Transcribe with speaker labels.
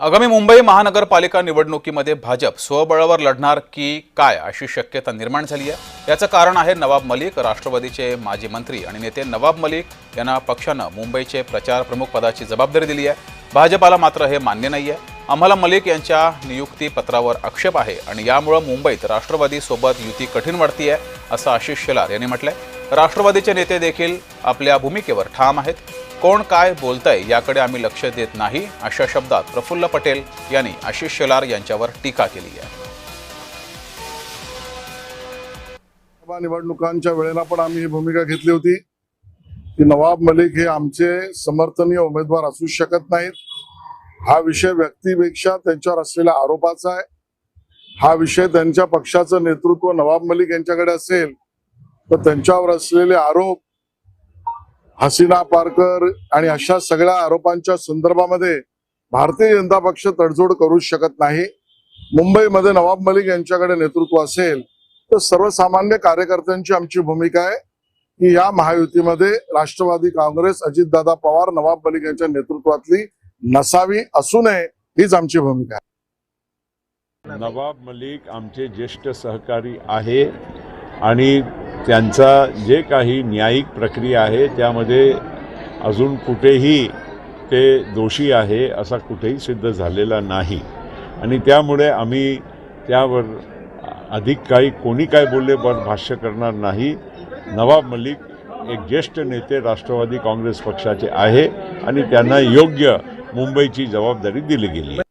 Speaker 1: आगामी मुंबई महानगरपालिका निवडणुकीमध्ये भाजप स्वबळावर लढणार की काय अशी शक्यता निर्माण झाली आहे? याचं कारण आहे नवाब मलिक राष्ट्रवादीचे माजी मंत्री आणि नेते नवाब मलिक यांना पक्षानं मुंबईचे प्रचार प्रमुख पदाची जबाबदारी दिली आहे. भाजपाला मात्र हे मान्य नाही आहे आम्हाला मलिक यांच्या नियुक्ती पत्रावर आक्षेप आहे आणि यामुळं मुंबईत राष्ट्रवादीसोबत युती कठीण वाढती आहे असं आशिष शेलार यांनी म्हटलंय. राष्ट्रवादीचे नेते देखील आपल्या भूमिकेवर ठाम आहेत. कोण काय बोलतंय याकडे आम्ही लक्ष देत नाही अशा शब्दात प्रफुल्ल पटेल यांनी आशिष शेलार यांच्यावर टीका केली आहे.
Speaker 2: निवडणुकांच्या वेळेला पण आम्ही ही भूमिका घेतली होती की नवाब मलिक हे आमचे समर्थनीय उमेदवार असू शकत नाहीत. हा विषय व्यक्तीपेक्षा त्यांच्यावर असलेल्या आरोपाचा आहे. हा विषय त्यांच्या पक्षाचं नेतृत्व नवाब मलिक यांच्याकडे असेल तर त्यांच्यावर असलेले आरोप हसीना पारकर आणि अशा सगळ्या आरोपांच्या संदर्भामध्ये भारतीय जनता पक्ष तडजोड करू शकत नाही. मुंबईमध्ये नवाब मलिक यांच्याकडे नेतृत्व असेल तर सर्वसामान्य कार्यकर्त्यांची आमची भूमिका आहे की या महायुतीमध्ये राष्ट्रवादी काँग्रेस अजितदादा पवार नवाब मलिक यांच्या नेतृत्वातली नसावी असू नये हीच आमची भूमिका आहे.
Speaker 3: नवाब मलिक आमचे ज्येष्ठ सहकारी आहे आणि त्यांचा जे काही न्यायिक प्रक्रिया आहे त्यामध्ये अजून कुठेही ते दोषी आहे असा कुठेही सिद्ध झालेला नाही. आणि त्यामुळे आम्ही त्यावर अधिक काही कोणी काय बोलले पण भाष्य करणार नाही. नवाब मलिक एक ज्येष्ठ नेते राष्ट्रवादी काँग्रेस पक्षाचे आहे आणि त्यांना योग्य मुंबईची जबाबदारी दिली गेली आहे.